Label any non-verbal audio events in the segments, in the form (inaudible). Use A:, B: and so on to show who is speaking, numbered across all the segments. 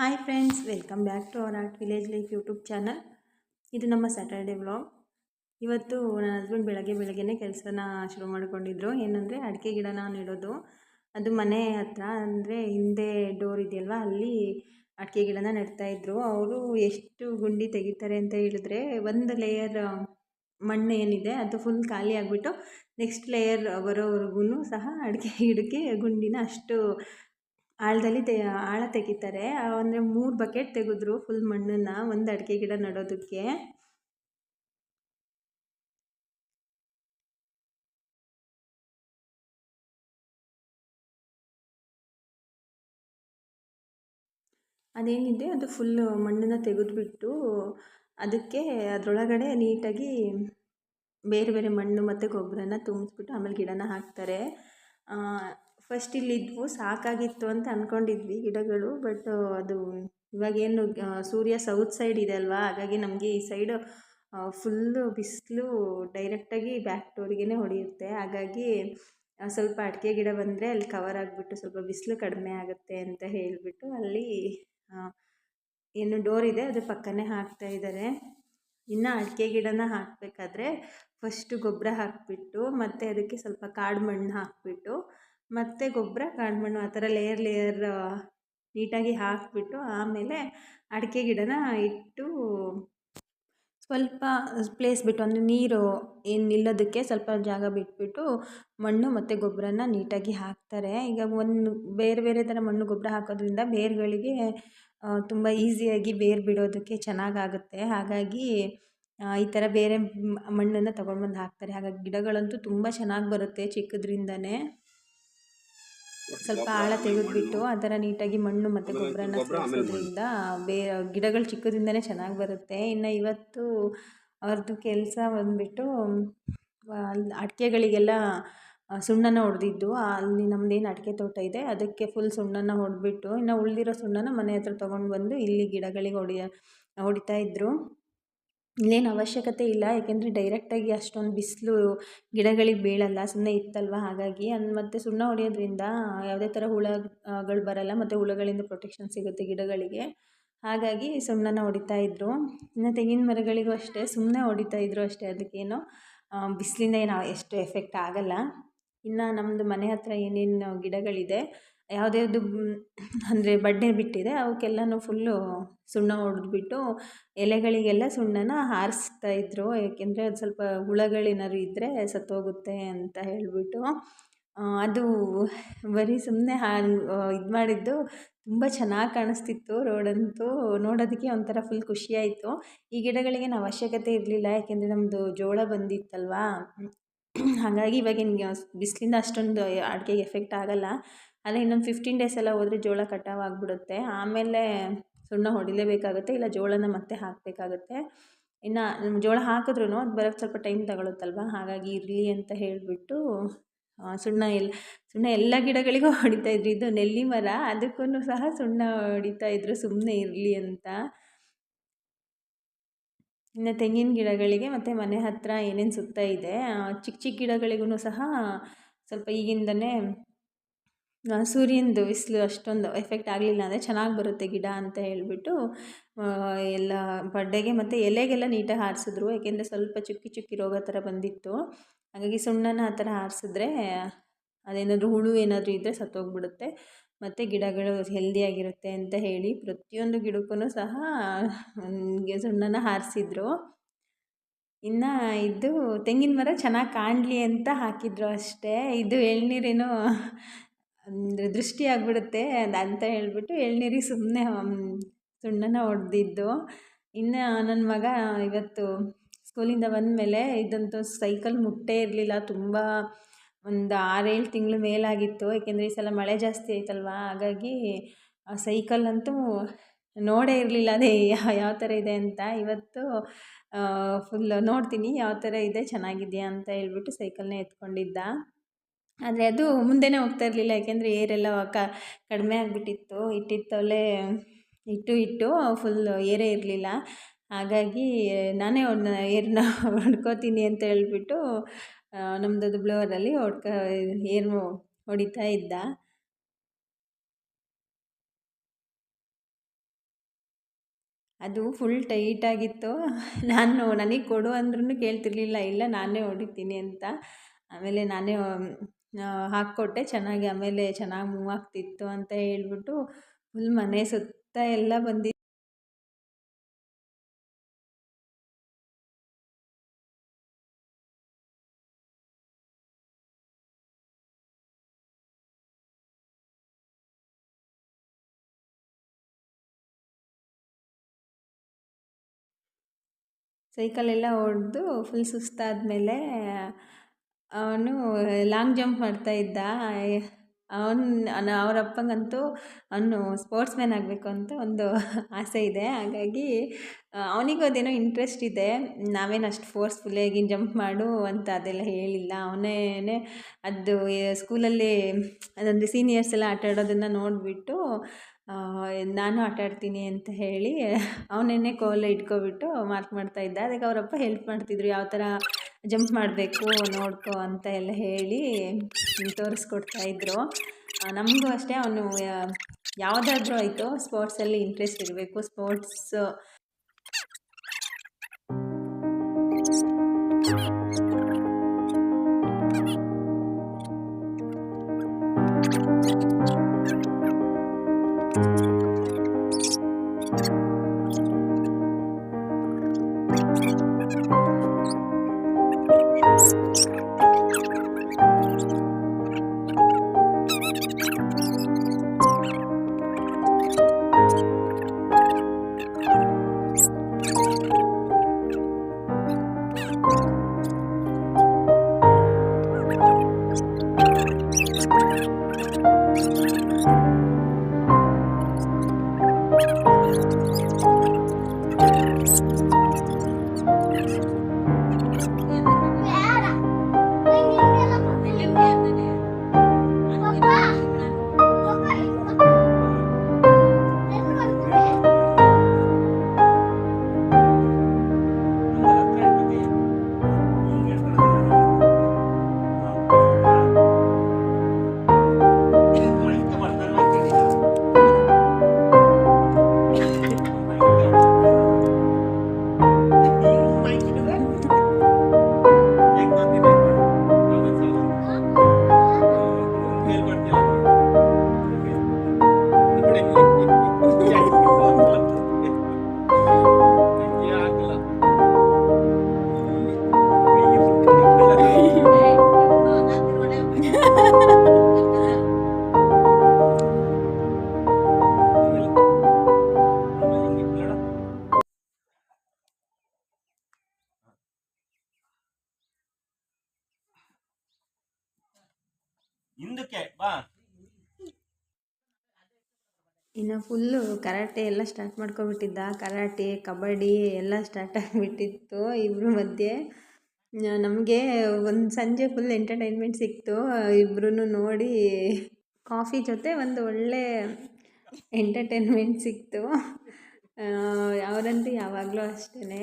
A: Hi friends welcome back to our art village life YouTube channel ಇದು ನಮ್ಮ Saturday vlog ಇವತ್ತು ನನ್ನ husband ಬೆಳಗ್ಗೆ ಬೆಳಗ್ಗೆನೇ ಕೆಲಸನ ಶುರು ಮಾಡಿಕೊಂಡಿದ್ರು. ಏನಂದರೆ ಅಡಿಕೆ ಗಿಡನ ನೆಡೋದು. ಅದು ಮನೆ ಹತ್ರ, ಅಂದರೆ ಹಿಂದೆ ಡೋರ್ ಇದೆಯಲ್ವ, ಅಲ್ಲಿ ಅಡಿಕೆ ಗಿಡನ ನೆಡ್ತಾಯಿದ್ರು ಅವರು ಎಷ್ಟು ಗುಂಡಿ ತೆಗಿತಾರೆ ಅಂತ ಹೇಳಿದ್ರೆ ಒಂದು ಲೇಯರ್ ಮಣ್ಣು ಏನಿದೆ ಅದು ಫುಲ್ ಖಾಲಿ ಆಗಿಬಿಟ್ಟು ನೆಕ್ಸ್ಟ್ ಲೇಯರ್ ಬರೋವರೆಗೂ ಸಹ ಅಡಿಕೆ ಗಿಡಕ್ಕೆ ಗುಂಡಿನ ಅಷ್ಟು ಆಳದಲ್ಲಿ ತೆ, ಆಳ ತೆಗಿತಾರೆ. ಅಂದರೆ ಮೂರು ಬಕೆಟ್ ತೆಗೆದ್ರು ಫುಲ್ ಮಣ್ಣನ್ನು ಒಂದು ಅಡಿಕೆ ಗಿಡ ನೆಡೋದಕ್ಕೆ. ಅದೇನಿದೆ, ಅದು ಫುಲ್ಲು ಮಣ್ಣನ್ನು ತೆಗೆದುಬಿಟ್ಟು ಅದಕ್ಕೆ ಅದರೊಳಗಡೆ ನೀಟಾಗಿ ಬೇರೆ ಬೇರೆ ಮಣ್ಣು ಮತ್ತು ಗೊಬ್ಬರನ ತುಂಬಿಸ್ಬಿಟ್ಟು ಆಮೇಲೆ ಗಿಡನ ಹಾಕ್ತಾರೆ. ಫಸ್ಟ್ ಇಲ್ಲಿದ್ವು ಸಾಕಾಗಿತ್ತು ಅಂತ ಅಂದ್ಕೊಂಡಿದ್ವಿ ಗಿಡಗಳು ಬಟ್ ಅದು ಇವಾಗೇನು ಸೂರ್ಯ ಸೌತ್ ಸೈಡ್ ಇದೆ ಅಲ್ವಾ, ಹಾಗಾಗಿ ನಮಗೆ ಈ ಸೈಡು ಫುಲ್ಲು ಬಿಸಿಲು ಡೈರೆಕ್ಟಾಗಿ ಬ್ಯಾಕ್ ಡೋರಿಗೇ ಹೊಡೆಯುತ್ತೆ. ಹಾಗಾಗಿ ಸ್ವಲ್ಪ ಅಡಿಕೆ ಗಿಡ ಬಂದರೆ ಅಲ್ಲಿ ಕವರ್ ಆಗಿಬಿಟ್ಟು ಸ್ವಲ್ಪ ಬಿಸಿಲು ಕಡಿಮೆ ಆಗುತ್ತೆ ಅಂತ ಹೇಳಿಬಿಟ್ಟು ಅಲ್ಲಿ ಏನು ಡೋರ್ ಇದೆ ಅದು ಪಕ್ಕನೇ ಹಾಕ್ತಾ ಇದ್ದಾರೆ. ಇನ್ನು ಅಡಿಕೆ ಗಿಡನ ಹಾಕಬೇಕಾದ್ರೆ ಫಸ್ಟು ಗೊಬ್ಬರ ಹಾಕಿಬಿಟ್ಟು, ಮತ್ತು ಅದಕ್ಕೆ ಸ್ವಲ್ಪ ಕಾಡು ಮಣ್ಣು ಹಾಕಿಬಿಟ್ಟು ಮತ್ತು ಗೊಬ್ಬರ ಕಾಡು ಮಣ್ಣು ಆ ಥರ ಲೇಯರ್ ಲೇಯರ್ ನೀಟಾಗಿ ಹಾಕಿಬಿಟ್ಟು ಆಮೇಲೆ ಅಡಿಕೆ ಗಿಡನ ಇಟ್ಟು ಸ್ವಲ್ಪ ಪ್ಲೇಸ್ ಬಿಟ್ಟು ಅಂದರೆ ನೀರು ಏನು ನಿಲ್ಲೋದಕ್ಕೆ ಸ್ವಲ್ಪ ಜಾಗ ಬಿಟ್ಬಿಟ್ಟು ಮಣ್ಣು ಮತ್ತು ಗೊಬ್ಬರನ ನೀಟಾಗಿ ಹಾಕ್ತಾರೆ. ಈಗ ಒಂದು ಬೇರೆ ಬೇರೆ ಥರ ಮಣ್ಣು ಗೊಬ್ಬರ ಹಾಕೋದ್ರಿಂದ ಬೇರುಗಳಿಗೆ ತುಂಬ ಈಸಿಯಾಗಿ ಬೇರು ಬಿಡೋದಕ್ಕೆ ಚೆನ್ನಾಗಾಗುತ್ತೆ. ಹಾಗಾಗಿ ಈ ಥರ ಬೇರೆ ಮಣ್ಣನ್ನು ತಗೊಂಡು ಬಂದು ಹಾಕ್ತಾರೆ. ಹಾಗಾಗಿ ಗಿಡಗಳಂತೂ ತುಂಬ ಚೆನ್ನಾಗಿ ಬರುತ್ತೆ ಚಿಕ್ಕದ್ರಿಂದನೇ. ಸ್ವಲ್ಪ ಆಳ ತೆಗೆದುಬಿಟ್ಟು ಆ ಥರ ನೀಟಾಗಿ ಮಣ್ಣು ಮತ್ತು ಗೊಬ್ಬರನ ಸೇರಿಸೋದ್ರಿಂದ ಬೇ ಗಿಡಗಳು ಚಿಕ್ಕದಿಂದನೇ ಚೆನ್ನಾಗಿ ಬರುತ್ತೆ. ಇನ್ನು ಇವತ್ತು ಅವ್ರದ್ದು ಕೆಲಸ ಬಂದುಬಿಟ್ಟು ಅಡಿಕೆಗಳಿಗೆಲ್ಲ ಸುಣ್ಣನ ಹೊಡೆದಿದ್ದು ಅಲ್ಲಿ ನಮ್ಮದೇನು ಅಡಿಕೆ ತೋಟ ಇದೆ ಅದಕ್ಕೆ ಫುಲ್ ಸುಣ್ಣನ ಹೊಡೆದ್ಬಿಟ್ಟು ಇನ್ನು ಉಳಿದಿರೋ ಸುಣ್ಣನ ಮನೆ ಹತ್ರ ತೊಗೊಂಡು ಬಂದು ಇಲ್ಲಿ ಗಿಡಗಳಿಗೆ ಹೊಡಿಯ ಹೊಡಿತಾ ಇದ್ದರು ಇಲ್ಲೇನು ಅವಶ್ಯಕತೆ ಇಲ್ಲ ಏಕೆಂದರೆ ಡೈರೆಕ್ಟಾಗಿ ಅಷ್ಟೊಂದು ಬಿಸಿಲು ಗಿಡಗಳಿಗೆ ಬೀಳಲ್ಲ ಸುಮ್ಮನೆ ಇತ್ತಲ್ವ ಹಾಗಾಗಿ. ಅನ್ನು ಮತ್ತು ಸುಣ್ಣ ಹೊಡೆಯೋದ್ರಿಂದ ಯಾವುದೇ ಥರ ಹುಳಗಳು ಬರಲ್ಲ, ಮತ್ತು ಹುಳಗಳಿಂದ ಪ್ರೊಟೆಕ್ಷನ್ ಸಿಗುತ್ತೆ ಗಿಡಗಳಿಗೆ. ಹಾಗಾಗಿ ಸುಣ್ಣನ ಹೊಡಿತಾ ಇದ್ದರು ಇನ್ನು ತೆಂಗಿನ ಮರಗಳಿಗೂ ಅಷ್ಟೇ ಸುಮ್ಮನೆ ಹೊಡಿತಾ ಇದ್ದರು ಅಷ್ಟೇ ಅದಕ್ಕೇನು ಬಿಸಿಲಿಂದ ಏನು ಎಷ್ಟು ಎಫೆಕ್ಟ್ ಆಗಲ್ಲ. ಇನ್ನು ನಮ್ಮದು ಮನೆ ಹತ್ರ ಏನೇನು ಗಿಡಗಳಿದೆ ಯಾವುದ್ಯಾವ್ದು ಅಂದರೆ ಬಡ್ಡೆ ಬಿಟ್ಟಿದೆ, ಅವಕ್ಕೆಲ್ಲನೂ ಫುಲ್ಲು ಸುಣ್ಣ ಹೊಡೆದ್ಬಿಟ್ಟು ಎಲೆಗಳಿಗೆಲ್ಲ ಸುಣ್ಣನ ಹಾರಿಸ್ತಾ ಇದ್ದರು ಏಕೆಂದರೆ ಅದು ಸ್ವಲ್ಪ ಹುಳಗಳೇನಾದ್ರು ಇದ್ದರೆ ಸತ್ತೋಗುತ್ತೆ ಅಂತ ಹೇಳಿಬಿಟ್ಟು ಅದು ಬರೀ ಸುಮ್ಮನೆ ಹಾ ಇದು ಮಾಡಿದ್ದು ತುಂಬ ಚೆನ್ನಾಗಿ ಕಾಣಿಸ್ತಿತ್ತು ರೋಡಂತೂ ನೋಡೋದಕ್ಕೆ ಒಂಥರ ಫುಲ್ ಖುಷಿಯಾಯಿತು ಈ ಗಿಡಗಳಿಗೇನು ಅವಶ್ಯಕತೆ ಇರಲಿಲ್ಲ, ಯಾಕೆಂದರೆ ನಮ್ಮದು ಜೋಳ ಬಂದಿತ್ತಲ್ವಾ? ಹಾಗಾಗಿ ಇವಾಗಿನ ಬಿಸಿಲಿಂದ ಅಷ್ಟೊಂದು ಅಡಿಕೆಗೆ ಎಫೆಕ್ಟ್ ಆಗೋಲ್ಲ. ಅಲ್ಲ ಇನ್ನೊಂದು ಫಿಫ್ಟೀನ್ ಡೇಸ್ ಎಲ್ಲ ಹೋದರೆ ಜೋಳ ಕಟಾವು ಆಗಿಬಿಡುತ್ತೆ ಆಮೇಲೆ ಸುಣ್ಣ ಹೊಡಿಲೇಬೇಕಾಗುತ್ತೆ, ಇಲ್ಲ ಜೋಳನ ಮತ್ತೆ ಹಾಕಬೇಕಾಗುತ್ತೆ. ಇನ್ನು ಜೋಳ ಹಾಕಿದ್ರೂ ಅದು ಬರೋಕ್ಕೆ ಸ್ವಲ್ಪ ಟೈಮ್ ತಗೊಳುತ್ತಲ್ವ? ಹಾಗಾಗಿ ಇರಲಿ ಅಂತ ಹೇಳಿಬಿಟ್ಟು ಸುಣ್ಣ ಎಲ್ಲ ಸುಣ್ಣ ಎಲ್ಲ ಗಿಡಗಳಿಗೂ (laughs) ಹೊಡಿತಾ ಇದ್ರು. ಇದು ನೆಲ್ಲಿ ಮರ ಅದಕ್ಕೂ ಸಹ ಸುಣ್ಣ ಹೊಡಿತಾ ಇದ್ರು. ಸುಮ್ಮನೆ ಇರಲಿ ಅಂತ. ಇನ್ನು ತೆಂಗಿನ ಗಿಡಗಳಿಗೆ ಮತ್ತು ಮನೆ ಹತ್ತಿರ ಏನೇನು ಸುತ್ತ ಇದೆ ಚಿಕ್ಕ ಚಿಕ್ಕ ಗಿಡಗಳಿಗೂ ಸಹ ಸ್ವಲ್ಪ ಈಗಿಂದನೇ ಸೂರ್ಯನದು ಬಿಸಿಲು ಅಷ್ಟೊಂದು ಎಫೆಕ್ಟ್ ಆಗಲಿಲ್ಲ ಅಂದರೆ ಚೆನ್ನಾಗಿ ಬರುತ್ತೆ ಗಿಡ ಅಂತ ಹೇಳಿಬಿಟ್ಟು ಎಲ್ಲ ಬಡ್ಡೆಗೆ ಮತ್ತು ಎಲೆಗೆಲ್ಲ ನೀಟಾಗಿ ಹಾರಿಸಿದ್ರು. ಏಕೆಂದರೆ ಸ್ವಲ್ಪ ಚುಕ್ಕಿ ಚುಕ್ಕಿ ರೋಗ ಥರ ಬಂದಿತ್ತು. ಹಾಗಾಗಿ ಸುಣ್ಣನ ಆ ಥರ ಹಾರಿಸಿದ್ರೆ ಅದೇನಾದರೂ ಹುಳು ಏನಾದರೂ ಇದ್ದರೆ ಸತ್ತೋಗ್ಬಿಡುತ್ತೆ. ಮತ್ತು ಗಿಡಗಳು ಹೆಲ್ದಿಯಾಗಿರುತ್ತೆ ಅಂತ ಹೇಳಿ ಪ್ರತಿಯೊಂದು ಗಿಡಕ್ಕೂ ಸಹ ಸುಣ್ಣನ ಹಾರಿಸಿದ್ರು. ಇನ್ನು ಇದು ತೆಂಗಿನ ಮರ ಚೆನ್ನಾಗಿ ಕಾಣಲಿ ಅಂತ ಹಾಕಿದ್ರು ಅಷ್ಟೇ. ಇದು ಎಳ್ನೀರೇನೋ ಅಂದರೆ ದೃಷ್ಟಿ ಆಗಿಬಿಡುತ್ತೆ ಅಂತ ಹೇಳಿಬಿಟ್ಟು ಎಳ್ನೀರಿಗೆ ಸುಮ್ಮನೆ ಸುಣ್ಣನ ಹೊಡೆದಿದ್ದು ಇನ್ನು ನನ್ನ ಮಗ ಇವತ್ತು ಸ್ಕೂಲಿಂದ ಬಂದಮೇಲೆ ಇದಂತೂ ಸೈಕಲ್ ಮುಟ್ಟೇ ಇರಲಿಲ್ಲ. ತುಂಬ ಒಂದು ಆರೇಳು ತಿಂಗಳು ಮೇಲಾಗಿತ್ತು. ಏಕೆಂದರೆ ಈ ಸಲ ಮಳೆ ಜಾಸ್ತಿ ಆಯ್ತಲ್ವಾ? ಹಾಗಾಗಿ ಸೈಕಲ್ ಅಂತೂ ನೋಡೇ ಇರಲಿಲ್ಲ ಅದೇ ಯಾವ ಥರ ಇದೆ ಅಂತ. ಇವತ್ತು ಫುಲ್ ನೋಡ್ತೀನಿ. ಯಾವ ಥರ ಇದೆ? ಚೆನ್ನಾಗಿದೆಯಾ? ಅಂತ ಹೇಳ್ಬಿಟ್ಟು ಸೈಕಲ್ನ ಎತ್ಕೊಂಡಿದ್ದ. ಆದರೆ ಅದು ಮುಂದೆನೇ ಹೋಗ್ತಾ ಇರಲಿಲ್ಲ, ಯಾಕೆಂದರೆ ಏರೆಲ್ಲ ಕ, ಕಡಿಮೆ ಆಗಿಬಿಟ್ಟಿತ್ತು. ಇಟ್ಟಿತ್ತಲ್ಲೇ ಇಟ್ಟು ಇಟ್ಟು ಫುಲ್ ಏರೇ ಇರಲಿಲ್ಲ. ಹಾಗಾಗಿ ನಾನೇ ಅವ್ನ ಏರನ್ನ ಹೊಡ್ಕೋತೀನಿ ಅಂತ ಹೇಳಿಬಿಟ್ಟು ನಮ್ಮದದು ಬ್ಲೋರಲ್ಲಿ ಹೊಡ್ಕ ಏರ್ ಹೊಡಿತಾ ಇದ್ದ. ಅದು ಫುಲ್ ಟೈಟಾಗಿತ್ತು ನಾನು, ನನಗೆ ಕೊಡು ಅಂದ್ರೂ ಕೇಳ್ತಿರ್ಲಿಲ್ಲ, ಇಲ್ಲ ನಾನೇ ಹೊಡಿತೀನಿ ಅಂತ. ಆಮೇಲೆ ನಾನೇ ಹಾಕ್ಕೊಟ್ಟೆ. ಚೆನ್ನಾಗಿ ಆಮೇಲೆ ಚೆನ್ನಾಗಿ ಮೂವ್ ಆಗ್ತಿತ್ತು ಅಂತ ಹೇಳ್ಬಿಟ್ಟು ಫುಲ್ ಮನೆ ಸುತ್ತ ಎಲ್ಲ ಬಂದಿ ಸೈಕಲೆಲ್ಲ ಹೊಡೆದು ಫುಲ್ ಸುಸ್ತಾದಮೇಲೆ ಅವನು ಲಾಂಗ್ ಜಂಪ್ ಮಾಡ್ತಾ ಇದ್ದ. ಅವನ್ ಅವ್ರ ಅಪ್ಪಂಗಂತೂ ಅವನು ಸ್ಪೋರ್ಟ್ಸ್ ಮ್ಯಾನ್ ಆಗಬೇಕು ಅಂತ ಒಂದು ಆಸೆ ಇದೆ. ಹಾಗಾಗಿ ಅವನಿಗೂ ಅದೇನೋ ಇಂಟ್ರೆಸ್ಟ್ ಇದೆ. ನಾವೇನು ಅಷ್ಟು ಫೋರ್ಸ್ಫುಲ್ಲಾಗಿ ಜಂಪ್ ಮಾಡು ಅಂತ ಅದೆಲ್ಲ ಹೇಳಿಲ್ಲ. ಅವನೇ ಅದು ಸ್ಕೂಲಲ್ಲಿ ಅದೊಂದು ಸೀನಿಯರ್ಸ್ ಎಲ್ಲ ಆಟ ಆಡೋದನ್ನು ನೋಡಿಬಿಟ್ಟು ನಾನು ಆಟ ಆಡ್ತೀನಿ ಅಂತ ಹೇಳಿ ಅವನೇ ಕೋಲ ಇಟ್ಕೊಬಿಟ್ಟು ಮಾರ್ಕ್ ಮಾಡ್ತಾ ಇದ್ದ. ಅದಕ್ಕೆ ಅವರಪ್ಪ ಹೆಲ್ಪ್ ಮಾಡ್ತಿದ್ರು. ಯಾವ ಥರ ಜಂಪ್ ಮಾಡಬೇಕು, ನೋಡ್ಕೋ ಅಂತ ಎಲ್ಲ ಹೇಳಿ ತೋರಿಸ್ಕೊಡ್ತಾ ಇದ್ದರು ನಮಗೂ ಅಷ್ಟೇ ಅವನು ಯಾವುದಾದ್ರೂ ಆಯಿತು ಸ್ಪೋರ್ಟ್ಸಲ್ಲಿ ಇಂಟ್ರೆಸ್ಟ್ ಇರಬೇಕು. Sports
B: Thank you.
A: ಇನ್ನು ಫುಲ್ಲು ಕರಾಟೆ ಎಲ್ಲ ಸ್ಟಾರ್ಟ್ ಮಾಡ್ಕೊಬಿಟ್ಟಿದ್ದ ಕರಾಟೆ, ಕಬಡ್ಡಿ ಎಲ್ಲ ಸ್ಟಾರ್ಟ್ ಆಗಿಬಿಟ್ಟಿತ್ತು ಇಬ್ಬರ ಮಧ್ಯೆ. ನಮಗೆ ಒಂದು ಸಂಜೆ ಫುಲ್ ಎಂಟರ್ಟೈನ್ಮೆಂಟ್ ಸಿಕ್ತು. ಇಬ್ಬರೂ ನೋಡಿ ಕಾಫಿ ಜೊತೆ ಒಂದು ಒಳ್ಳೆ ಎಂಟರ್ಟೈನ್ಮೆಂಟ್ ಸಿಕ್ತು. ಅವರಂತೂ ಯಾವಾಗಲೂ ಅಷ್ಟೇ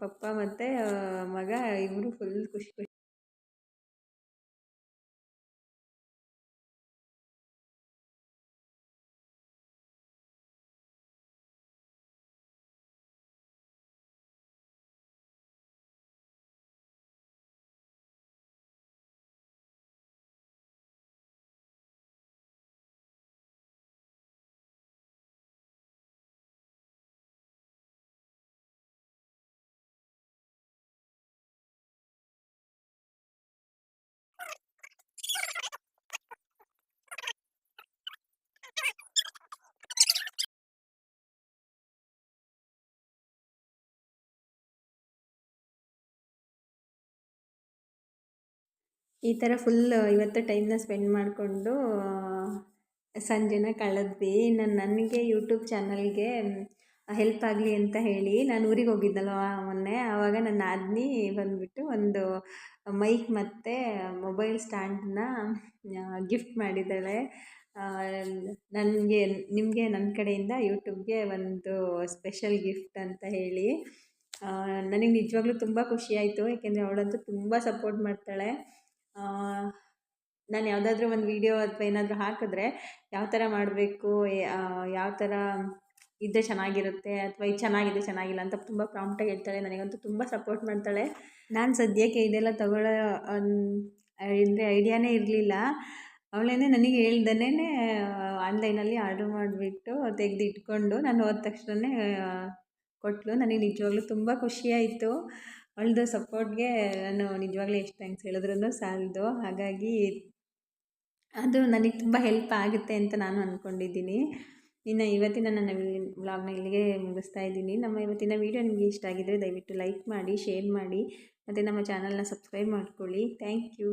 A: ಪಪ್ಪ ಮತ್ತು ಮಗ ಇಬ್ಬರು ಫುಲ್ ಖುಷಿ ಖುಷಿ. ಈ ಥರ ಫುಲ್ ಇವತ್ತು ಟೈಮ್ನ ಸ್ಪೆಂಡ್ ಮಾಡಿಕೊಂಡು ಸಂಜೆನ ಕಳೆದ್ವಿ. ನಾನು ನನಗೆ ಯೂಟ್ಯೂಬ್ ಚಾನಲ್ಗೆ ಹೆಲ್ಪ್ ಆಗಲಿ ಅಂತ ಹೇಳಿ ನಾನು ಊರಿಗೆ ಹೋಗಿದ್ದಲ್ವ ಮೊನ್ನೆ. ಆವಾಗ ನನ್ನ ಆದ್ನಿ ಬಂದುಬಿಟ್ಟು ಒಂದು ಮೈಕ್ ಮತ್ತು ಮೊಬೈಲ್ ಸ್ಟ್ಯಾಂಡನ್ನ ಗಿಫ್ಟ್ ಮಾಡಿದ್ದಾಳೆ. ನನಗೆ, ನಿಮಗೆ ನನ್ನ ಕಡೆಯಿಂದ ಯೂಟ್ಯೂಬ್ಗೆ ಒಂದು ಸ್ಪೆಷಲ್ ಗಿಫ್ಟ್ ಅಂತ ಹೇಳಿ. ನನಗೆ ನಿಜವಾಗ್ಲೂ ತುಂಬ ಖುಷಿಯಾಯಿತು ಯಾಕೆಂದರೆ ಅವಳಂತೂ ತುಂಬ ಸಪೋರ್ಟ್ ಮಾಡ್ತಾಳೆ. ನಾನು ಯಾವುದಾದ್ರೂ ಒಂದು ವೀಡಿಯೋ ಅಥವಾ ಏನಾದರೂ ಹಾಕಿದ್ರೆ ಯಾವ ಥರ ಮಾಡಬೇಕು ಯಾವ ಥರ ಇದ್ದರೆ ಚೆನ್ನಾಗಿರುತ್ತೆ ಅಥವಾ ಇದು ಚೆನ್ನಾಗಿದೆ ಚೆನ್ನಾಗಿಲ್ಲ ಅಂತ ತುಂಬ ಪ್ರಾಂಪ್ಟಾಗಿ ಹೇಳ್ತಾಳೆ. ನನಗಂತೂ ತುಂಬ ಸಪೋರ್ಟ್ ಮಾಡ್ತಾಳೆ. ನಾನು ಸದ್ಯಕ್ಕೆ ಇದೆಲ್ಲ ತಗೊಳ್ಳೋ ಅಂದರೆ ಐಡಿಯಾನೇ ಇರಲಿಲ್ಲ. ಅವಳೇ ನನಗೆ ಹೇಳ್ದನೇ ಆನ್ಲೈನಲ್ಲಿ ಆರ್ಡ್ರ್ ಮಾಡಿಬಿಟ್ಟು ತೆಗೆದು ಇಟ್ಕೊಂಡು ನಾನು ಹೋದ ತಕ್ಷಣವೇ ಕೊಟ್ಟಳು ನನಗೆ ನಿಜವಾಗ್ಲೂ ತುಂಬ ಖುಷಿಯಾಯಿತು ಅವಳದು ಸಪೋರ್ಟ್ಗೆ ನಾನು ನಿಜವಾಗ್ಲೂ ಎಷ್ಟು ಥ್ಯಾಂಕ್ಸ್ ಹೇಳಿದ್ರೂ ಸಾಲದು. ಹಾಗಾಗಿ ಅದು ನನಗೆ ತುಂಬ ಹೆಲ್ಪ್ ಆಗುತ್ತೆ ಅಂತ ನಾನು ಅಂದ್ಕೊಂಡಿದ್ದೀನಿ ಇನ್ನು ಇವತ್ತಿನ ನನ್ನ ವ್ಲಾಗ್ನ ಇಲ್ಲಿಗೆ ಮುಗಿಸ್ತಾ ಇದ್ದೀನಿ. ನಮ್ಮ ಇವತ್ತಿನ ವೀಡಿಯೋ ನಿಮಗೆ ಇಷ್ಟ ಆಗಿದ್ದರೆ ದಯವಿಟ್ಟು ಲೈಕ್ ಮಾಡಿ ಶೇರ್ ಮಾಡಿ, ಮತ್ತು ನಮ್ಮ ಚಾನಲ್ನ ಸಬ್ಸ್ಕ್ರೈಬ್ ಮಾಡ್ಕೊಳ್ಳಿ. Thank you